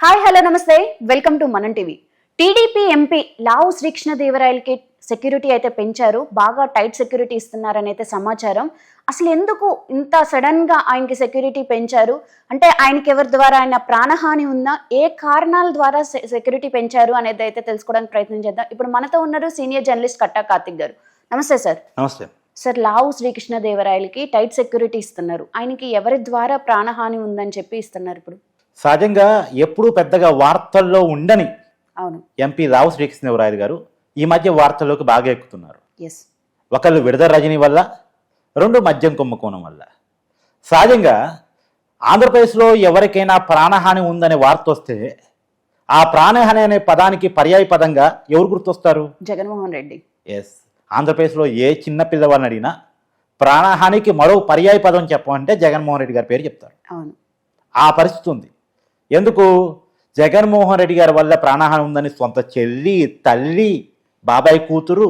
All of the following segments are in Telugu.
హాయ్ హలో నమస్తే. Welcome to Manam TV. TDP MP Lavu శ్రీకృష్ణదేవరాయలకి security అయితే పెంచారు. బాగా టైట్ సెక్యూరిటీ ఇస్తున్నారని అయితే సమాచారం. అసలు ఎందుకు ఇంత సడన్గా ఆయనకి సెక్యూరిటీ పెంచారు? అంటే ఆయనకి ఎవరి ద్వారా ఆయన ప్రాణహాని ఉందా ఏ కారణాల ద్వారా సెక్యూరిటీ పెంచారు అనేది అయితే తెలుసుకోవడానికి ప్రయత్నం చేద్దాం. ఇప్పుడు మనతో ఉన్నారు సీనియర్ జర్నలిస్ట్ కట్టా కార్తిక్ గారు. నమస్తే సార్. నమస్తే. సార్ లావు శ్రీకృష్ణదేవరాయలకి టైట్ సెక్యూరిటీ ఇస్తున్నారు. ఆయనకి ఎవరి ద్వారా ప్రాణహాని ఉందని చెప్పి ఇస్తున్నారు ఇప్పుడు? సహజంగా ఎప్పుడూ పెద్దగా వార్తల్లో ఉండని అవును. ఎంపీ రావు శ్రీకృష్ణదేవరాయలు గారు ఈ మధ్య వార్తల్లోకి బాగా ఎక్కుతున్నారు. ఒకళ్ళు విడుదల రజని వల్ల రెండు మద్యం కుంభకోణం వల్ల. సహజంగా ఆంధ్రప్రదేశ్లో ఎవరికైనా ప్రాణహాని ఉందనే వార్త వస్తే ఆ ప్రాణహాని అనే పదానికి పర్యాయ పదంగా ఎవరు గుర్తొస్తారు? జగన్మోహన్ రెడ్డి. ఎస్ ఆంధ్రప్రదేశ్లో ఏ చిన్న పిల్లవాడిని అడిగినా ప్రాణహానికి మరో పర్యాయ పదం చెప్పమంటే జగన్మోహన్ రెడ్డి గారి పేరు చెప్తారు. అవును. ఆ పరిస్థితి ఉంది. ఎందుకు? జగన్మోహన్ రెడ్డి గారి వల్ల ప్రాణహాని ఉందని సొంత చెల్లి తల్లి బాబాయ్ కూతురు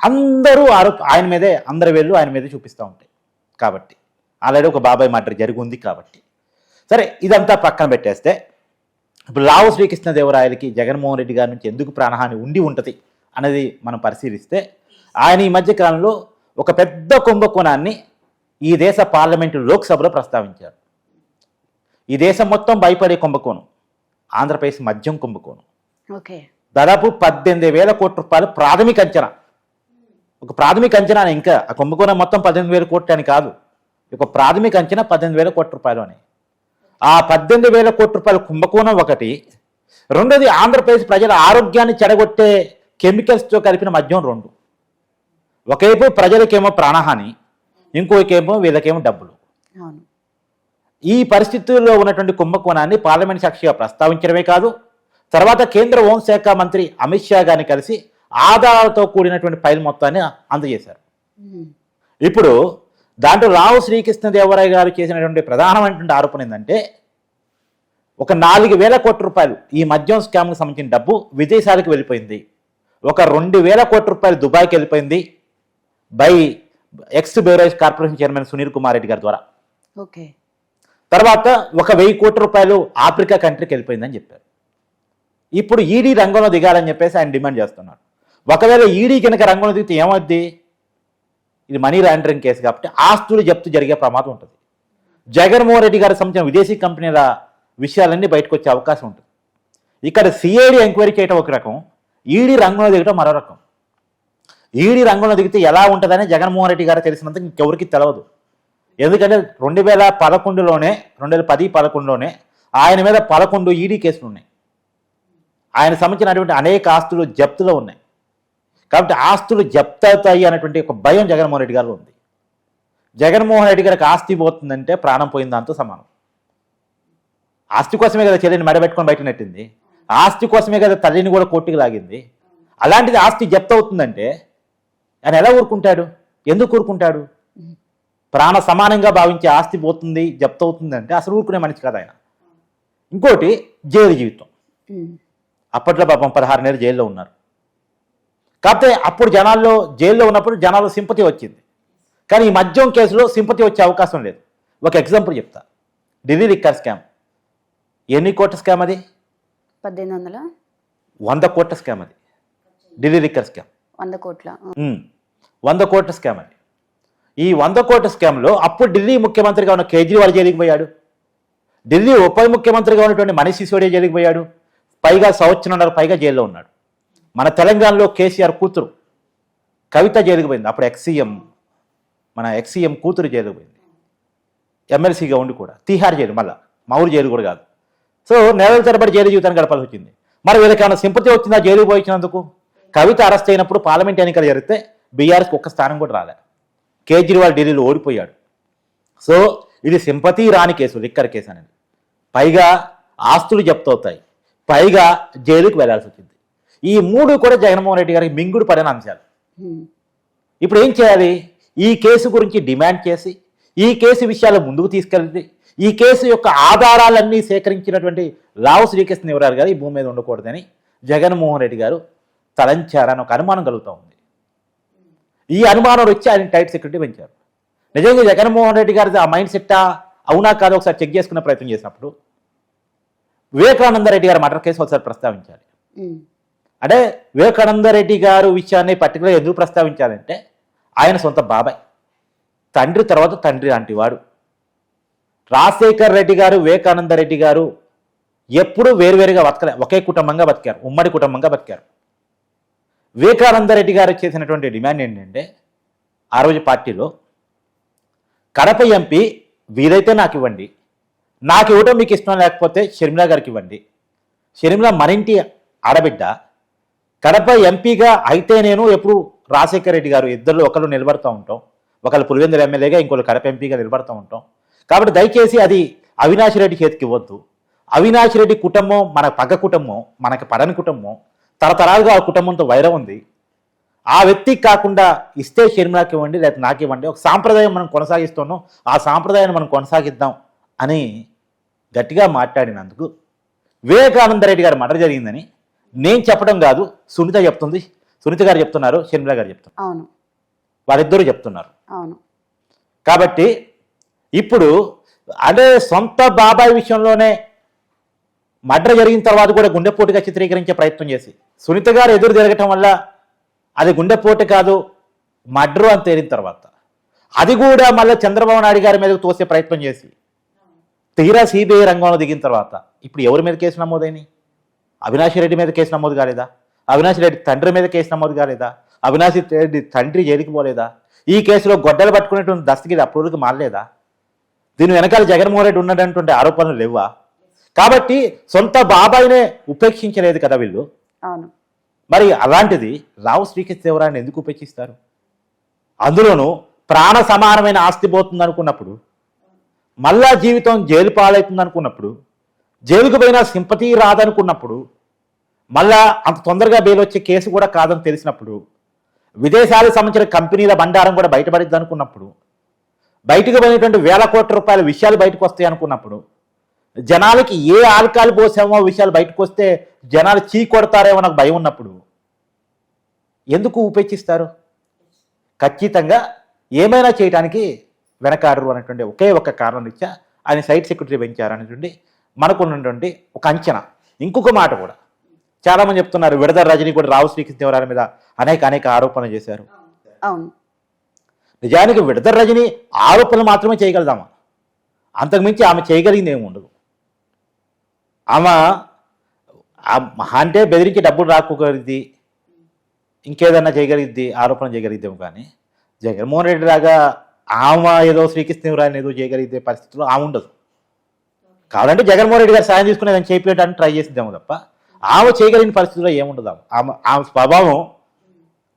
అందరూ ఆరు ఆయన మీదే అందరి వెళ్ళు ఆయన మీదే చూపిస్తూ ఉంటాయి. కాబట్టి ఆల్రెడీ ఒక బాబాయ్ మర్డర్ జరిగింది కాబట్టి. సరే ఇదంతా పక్కన పెట్టేస్తే ఇప్పుడు లావు శ్రీకృష్ణదేవరాయలకి జగన్మోహన్ రెడ్డి గారి నుంచి ఎందుకు ప్రాణహాని ఉండి ఉంటుంది అనేది మనం పరిశీలిస్తే ఆయన ఈ మధ్యకాలంలో ఒక పెద్ద కుంభకోణాన్ని ఈ దేశ పార్లమెంటు లోక్సభలో ప్రస్తావించారు. ఈ దేశం మొత్తం భయపడే కుంభకోణం. ఆంధ్రప్రదేశ్ మద్యం కుంభకోణం. ఓకే. దాదాపు పద్దెనిమిది వేల కోట్ల రూపాయలు ప్రాథమిక అంచనా. ఒక ప్రాథమిక అంచనా ఇంకా ఆ కుంభకోణం మొత్తం పద్దెనిమిది వేల కోట్లు అని కాదు. ఒక ప్రాథమిక అంచనా పద్దెనిమిది వేల కోట్ల రూపాయలు అని. ఆ పద్దెనిమిది వేల కోట్ల రూపాయల కుంభకోణం ఒకటి రెండోది ఆంధ్రప్రదేశ్ ప్రజల ఆరోగ్యాన్ని చెడగొట్టే కెమికల్స్తో కలిపిన మద్యం రెండు. ఒకవైపు ప్రజలకేమో ప్రాణహాని ఇంకోకేమో వీళ్ళకేమో డబ్బులు. అవును. ఈ పరిస్థితుల్లో ఉన్నటువంటి కుంభకోణాన్ని పార్లమెంట్ సాక్షిగా ప్రస్తావించడమే కాదు తర్వాత కేంద్ర హోంశాఖ మంత్రి అమిత్ షా గారిని కలిసి ఆధారాలతో కూడినటువంటి ఫైల్ మొత్తాన్ని అందజేశారు. ఇప్పుడు దాంట్లో రావు శ్రీకృష్ణదేవరాయ గారు చేసినటువంటి ప్రధానమైనటువంటి ఆరోపణ ఏంటంటే ఒక నాలుగు వేల కోట్ల రూపాయలు ఈ మద్యం స్కామ్కి సంబంధించిన డబ్బు విదేశాలకు వెళ్ళిపోయింది. ఒక రెండు వేల కోట్ల రూపాయలు దుబాయ్కి వెళ్ళిపోయింది by ex beverage corporation chairman Sunil Kumar Reddy గారి ద్వారా. ఓకే. తర్వాత ఒక వెయ్యి కోట్ల రూపాయలు ఆఫ్రికా కంట్రీకి వెళ్ళిపోయిందని చెప్పారు. ఇప్పుడు ఈడీ రంగంలో దిగాలని చెప్పేసి ఆయన డిమాండ్ చేస్తున్నారు. ఒకవేళ ఈడీ కనుక రంగంలో దిగితే ఏమవుద్ది? ఇది మనీ లాండరింగ్ కేసు కాబట్టి ఆస్తులు జప్తు జరిగే ప్రమాదం ఉంటుంది. జగన్మోహన్ రెడ్డి గారికి సంబంధించిన విదేశీ కంపెనీల విషయాలన్నీ బయటకు వచ్చే అవకాశం ఉంటుంది. ఇక్కడ సిఐడి ఎంక్వైరీ చేయడం ఒక రకం ఈడీ రంగంలో దిగటం మరో రకం. ఈడీ రంగంలో దిగితే ఎలా ఉంటుందని జగన్మోహన్ రెడ్డి గారు తెలిసినంత ఇంకెవరికి తెలియదు ఎందుకంటే రెండు వేల పదకొండులోనే రెండు వేల పది పదకొండులోనే ఆయన మీద పదకొండు ఈడీ కేసులు ఉన్నాయి. ఆయన సంబంధించినటువంటి అనేక ఆస్తులు జప్తులో ఉన్నాయి. కాబట్టి ఆస్తులు జప్తు అవుతాయి అనేటువంటి ఒక భయం జగన్మోహన్ రెడ్డి గారిలో ఉంది. జగన్మోహన్ రెడ్డి గారికి ఆస్తి పోతుందంటే ప్రాణం పోయిన దాంతో సమానం. ఆస్తి కోసమే కదా చెల్లిని మెడబెట్టుకొని బయట నెట్టింది. ఆస్తి కోసమే కదా తల్లిని కూడా కోర్టుకు లాగింది. అలాంటిది ఆస్తి జప్తు అవుతుందంటే ఆయన ఎలా ఊరుకుంటాడు? ఎందుకు ఊరుకుంటాడు? ప్రాణ సమానంగా భావించే ఆస్తి పోతుంది జప్తు అవుతుంది అంటే అసలు ఊరుకునే మనిషి కదా ఆయన. ఇంకోటి జైలు జీవితం. అప్పట్లో పాపం పదహారు నెలలు జైల్లో ఉన్నారు. కాకపోతే అప్పుడు జనాల్లో జైల్లో ఉన్నప్పుడు జనాల్లో సింపతి వచ్చింది. కానీ ఈ మద్యం కేసులో సింపతి వచ్చే అవకాశం లేదు. ఒక ఎగ్జాంపుల్ చెప్తా. Delhi liquor scam. ఎన్ని కోట్ల స్కామ్ అది? పద్దెనిమిది వందల? వంద కోట్ల స్కామ్ అది. Delhi liquor scam. వంద కోట్ల. వంద కోట్ల స్కామ్ అది. ఈ వంద కోట్ల స్కామ్లో అప్పుడు ఢిల్లీ ముఖ్యమంత్రిగా ఉన్న కేజ్రీవాల్ జైలుకి పోయాడు. ఢిల్లీ ఉప ముఖ్యమంత్రిగా ఉన్నటువంటి మనీష్ సిసోడియా జైలుకి పోయాడు. పైగా సంవత్సరంన్నర పైగా జైల్లో ఉన్నాడు. మన తెలంగాణలో కేసీఆర్ కూతురు కవిత జైలుకి పోయింది. అప్పుడు ఎక్సీఎం మన ఎక్సీఎం కూతురు జైలుకి పోయింది. ఎమ్మెల్సీగా ఉండి కూడా. తీహార్ జైలు మళ్ళా మా ఊరు జైలు కూడా కాదు. సో నెలల తరబడి జైలు జీవితాన్ని గడపాల్సి వచ్చింది. మరి వీళ్ళకి సింపతి వచ్చిందా జైలుకి పోయించినందుకు కవిత అరెస్ట్ అయినప్పుడు పార్లమెంట్ ఎన్నికలు జరిగితే బీఆర్ఎస్కి ఒక్క స్థానం కూడా రాలే. కేజ్రీవాల్ ఢిల్లీలో ఓడిపోయాడు. సో ఇది సింపతి రాని కేసు లిక్కర్ కేసు అనేది. పైగా ఆస్తులు జప్తవుతాయి పైగా జైలుకి వెళ్ళాల్సి వచ్చింది. ఈ మూడు కూడా జగన్మోహన్ రెడ్డి గారికి మింగుడు పడిన అంశాలు. ఇప్పుడు ఏం చేయాలి? ఈ కేసు గురించి డిమాండ్ చేసి ఈ కేసు విషయాలు ముందుకు తీసుకెళ్ళి ఈ కేసు యొక్క ఆధారాలన్నీ సేకరించినటువంటి లావు శ్రీకృష్ణ యువరారు గారు ఈ భూమి మీద ఉండకూడదని జగన్మోహన్ రెడ్డి గారు తలంచారని ఒక అనుమానం కలుగుతూ ఉంది. ఈ అనుమానం వచ్చి ఆయన టైట్ సెక్యూరిటీ పెంచారు. నిజంగా జగన్మోహన్ రెడ్డి గారి ఆ మైండ్ సెట్టా అవునా కాదో ఒకసారి చెక్ చేసుకునే ప్రయత్నం చేసినప్పుడు వివేకానంద రెడ్డి గారి మర్డర్ కేసు ఒకసారి ప్రస్తావించాలి. అంటే వివేకానంద రెడ్డి గారు విషయాన్ని పర్టికులర్ ఎందుకు ప్రస్తావించాలంటే ఆయన సొంత బాబాయ్. తండ్రి తర్వాత తండ్రి లాంటి వాడు. రాజశేఖర్ రెడ్డి గారు వివేకానంద రెడ్డి గారు ఎప్పుడూ వేరువేరుగా బతకలే. ఒకే కుటుంబంగా బతికారు. ఉమ్మడి కుటుంబంగా బతికారు. వివేకానంద రెడ్డి గారు చేసినటువంటి డిమాండ్ ఏంటంటే ఆ రోజు పార్టీలో కడప ఎంపీ వీరైతే నాకు ఇవ్వండి నాకు ఇవ్వటం మీకు ఇష్టం లేకపోతే షర్మిల గారికి ఇవ్వండి. షర్మిల మరింటి ఆడబిడ్డ కడప ఎంపీగా అయితే నేను ఎప్పుడు రాజశేఖర రెడ్డి గారు ఇద్దరు ఒకళ్ళు నిలబడుతూ ఉంటాం ఒకళ్ళు పులివెందుల ఎమ్మెల్యేగా ఇంకొకరు కడప ఎంపీగా నిలబడుతూ ఉంటాం. కాబట్టి దయచేసి అది అవినాష్ రెడ్డి చేతికి ఇవ్వద్దు. అవినాష్ రెడ్డి కుటుంబం మన పగ కుటుంబం మనకి పడని కుటుంబం తరతరాలుగా ఆ కుటుంబంతో వైరం ఉంది. ఆ వ్యక్తికి కాకుండా ఇస్తే షర్మిలాకి ఇవ్వండి లేదా నాకు ఇవ్వండి ఒక సాంప్రదాయం మనం కొనసాగిస్తున్నాం ఆ సాంప్రదాయాన్ని మనం కొనసాగిద్దాం అని గట్టిగా మాట్లాడినందుకు వివేకానంద రెడ్డి గారి మర్డర్ జరిగిందని నేను చెప్పడం కాదు సునీత చెప్తుంది. సునీత గారు చెప్తున్నారు షర్మిల గారు చెప్తున్నారు. అవును. వారిద్దరూ చెప్తున్నారు. అవును. కాబట్టి ఇప్పుడు అదే సొంత బాబాయ్ విషయంలోనే మర్డర్ జరిగిన తర్వాత కూడా గుండెపోటుగా చిత్రీకరించే ప్రయత్నం చేసి సునీత గారు ఎదురు తిరగటం వల్ల అది గుండెపోటు కాదు మడ్రో అని తేలిన తర్వాత. అది కూడా మళ్ళీ చంద్రబాబు నాయుడు గారి మీదకు తోసే ప్రయత్నం చేసి తీరా సిబిఐ రంగంలో దిగిన తర్వాత ఇప్పుడు ఎవరి మీద కేసు నమోదైంది? అవినాష్ రెడ్డి మీద కేసు నమోదు కాలేదా? అవినాష్ రెడ్డి తండ్రి మీద కేసు నమోదు కాలేదా? అవినాష్ రెడ్డి తండ్రి జైలుకి పోలేదా? ఈ కేసులో గొడ్డలు పట్టుకునేటువంటి దస్తగిరి అప్పుడు మారలేదా? దీని వెనకాల జగన్మోహన్ రెడ్డి ఉన్నటువంటి ఆరోపణలు లేవా? కాబట్టి సొంత బాబాయినే ఉపేక్షించలేదు కదా వీళ్ళు. అవును. మరి అలాంటిది రావు శ్రీకృష్ణదేవరాయని ఎందుకు ఉపేక్షిస్తారు? అందులోనూ ప్రాణ సమానమైన ఆస్తి పోతుంది అనుకున్నప్పుడు మళ్ళా జీవితం జైలు పాలవుతుంది అనుకున్నప్పుడు జైలుకు పోయినా సింపతి రాదనుకున్నప్పుడు మళ్ళా అంత తొందరగా బెయిల్ వచ్చే కేసు కూడా కాదని తెలిసినప్పుడు విదేశాలకు సంబంధించిన కంపెనీల బండారం కూడా బయటపడిద్ది అనుకున్నప్పుడు బయటకు పోయినటువంటి వేల కోట్ల రూపాయల విషయాలు బయటకు వస్తాయి అనుకున్నప్పుడు జనాలకి ఏ ఆల్కాలు పోసామో విషయాలు బయటకు వస్తే జనాలు చీ కొడతారేమో నాకు భయం ఉన్నప్పుడు. ఎందుకు ఉపేక్షిస్తారు? ఖచ్చితంగా ఏమైనా చేయడానికి వెనకాడరు అనేటువంటి ఒకే ఒక కారణం ఇచ్చా ఆయన సైట్ సెక్యూరిటీ పెంచారు అనేటువంటి మనకు ఉన్నటువంటి ఒక అంచనా. ఇంకొక మాట కూడా. చాలామంది చెప్తున్నారు విడదల రజని కూడా రావు శ్రీకృష్ణదేవరాయల మీద అనేక అనేక ఆరోపణలు చేశారు. అవును. నిజానికి విడదల రజని ఆరోపణలు మాత్రమే చేయగలదామా అంతకుమించి ఆమె చేయగలిగింది ఏమి ఉండదు. ఆమె మహా అంటే బెదిరించి డబ్బులు రాకోగలిగింది ఇంకేదన్నా చేయగలిగిద్ది ఆరోపణ చేయగలిగిద్దేమో కానీ జగన్మోహన్ రెడ్డి లాగా ఆమె ఏదో శ్రీకృష్ణదేవరాయని ఏదో చేయగలిగే పరిస్థితుల్లో ఆమె ఉండదు. కాదంటే జగన్మోహన్ రెడ్డి గారు సాయం తీసుకుని దాన్ని చేపించడానికి ట్రై చేసిద్దాము తప్ప ఆమె చేయగలిగిన పరిస్థితిలో ఏముండదు ఆమె. ఆమె ఆమె స్వభావం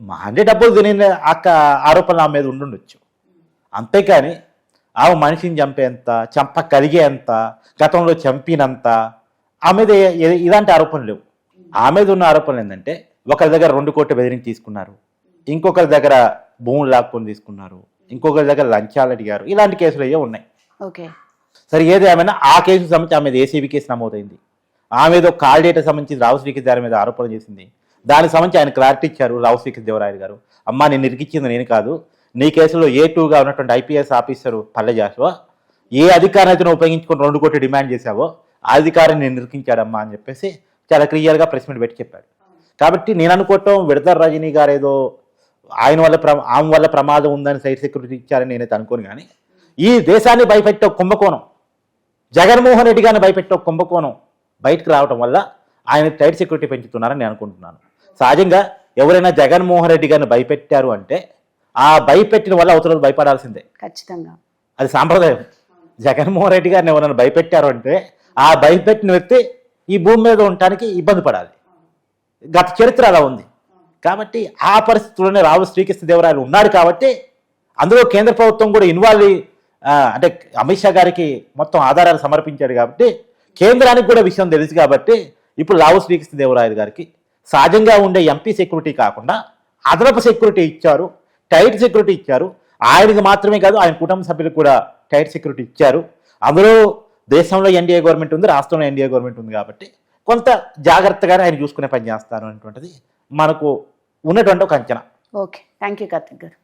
మా అంటే డబ్బులు తినే అక్క ఆరోపణలు ఆమె మీద ఉండుండొచ్చు. అంతేకాని ఆమె మనిషిని చంపేంత చంపగలిగేంత గతంలో చంపినంత ఆమె మీద ఏ- ఏ- ఇలాంటి ఆరోపణలు లేవు. ఆమె మీద ఉన్న ఆరోపణలు ఏంటంటే ఒకరి దగ్గర రెండు కోట్ల బెదిరించి తీసుకున్నారు. ఇంకొకరి దగ్గర భూములు లాక్కొని తీసుకున్నారు. ఇంకొకరి దగ్గర లంచాలు అడిగారు. ఇలాంటి కేసులు అయ్యే ఉన్నాయి. ఓకే. సరే ఏది ఏమైనా ఆ కేసు సంబంధించి ఆమె ఏసీబీ కేసు నమోదైంది. ఆమె ఏదో కాల్ డేటా సంబంధించి రావు శ్రీకృష్ణ మీద ఆరోపణ చేసింది. దానికి సంబంధించి ఆయన క్లారిటీ ఇచ్చారు రావు శ్రీకృష్ణ దేవరాయలు గారు. అమ్మా నేను ఇరికిచ్చింది నేను కాదు. నీ కేసులో ఏ టూగా ఉన్నటువంటి ఐపీఎస్ ఆఫీసరు పల్లె జాషువా? ఏ అధికారం అయితే నువ్వు ఉపయోగించుకొని రెండు కోట్లు డిమాండ్ చేశావో అధికారిని నేను నిరికించాడమ్మా అని చెప్పేసి చాలా క్లియర్గా ప్రెస్ మీట్ పెట్టి చెప్పాడు. కాబట్టి నేను అనుకోవటం విడదల రజనీ గారు ఏదో ఆయన వల్ల ప్ర ఆమె వల్ల ప్రమాదం ఉందని సైట్ సెక్యూరిటీ ఇచ్చారని నేనైతే అనుకోను కానీ ఈ దేశాన్ని భయపెట్టే కుంభకోణం జగన్మోహన్ రెడ్డి గారిని భయపెట్టే కుంభకోణం బయటకు రావటం వల్ల ఆయన టైట్ సెక్యూరిటీ పెంచుతున్నారని నేను అనుకుంటున్నాను. సహజంగా ఎవరైనా జగన్మోహన్ రెడ్డి గారిని భయపెట్టారు అంటే ఆ భయపెట్టిన వల్ల అవతల భయపడాల్సిందే. ఖచ్చితంగా. అది సాంప్రదాయం. జగన్మోహన్ రెడ్డి గారిని ఎవరైనా భయపెట్టారు అంటే ఆ భయపెట్టిన వ్యక్తి ఈ భూమి మీద ఉండటానికి ఇబ్బంది పడాలి. గత చరిత్ర అలా ఉంది. కాబట్టి ఆ పరిస్థితుల్లోనే రావు శ్రీకృష్ణదేవరాయలు ఉన్నారు కాబట్టి అందులో కేంద్ర ప్రభుత్వం కూడా ఇన్వాల్వ్ అంటే అమిత్ షా గారికి మొత్తం ఆధారాలు సమర్పించాడు కాబట్టి కేంద్రానికి కూడా విషయం తెలుసు కాబట్టి ఇప్పుడు రావు శ్రీకృష్ణదేవరాయలు గారికి సహజంగా ఉండే ఎంపీ సెక్యూరిటీ కాకుండా అదనపు సెక్యూరిటీ ఇచ్చారు టైట్ సెక్యూరిటీ ఇచ్చారు. ఆయనకి మాత్రమే కాదు ఆయన కుటుంబ సభ్యులకు కూడా టైట్ సెక్యూరిటీ ఇచ్చారు. అందులో దేశంలో ఎన్డీఏ గవర్నమెంట్ ఉంది రాష్ట్రంలో ఎన్డీఏ గవర్నమెంట్ ఉంది కాబట్టి కొంత జాగ్రత్తగానే ఆయన చూసుకునే పని చేస్తారు అనేటువంటిది మనకు ఉన్నటువంటి ఒక అంచనా. ఓకే. థ్యాంక్ యూ కార్తిక్ గారు.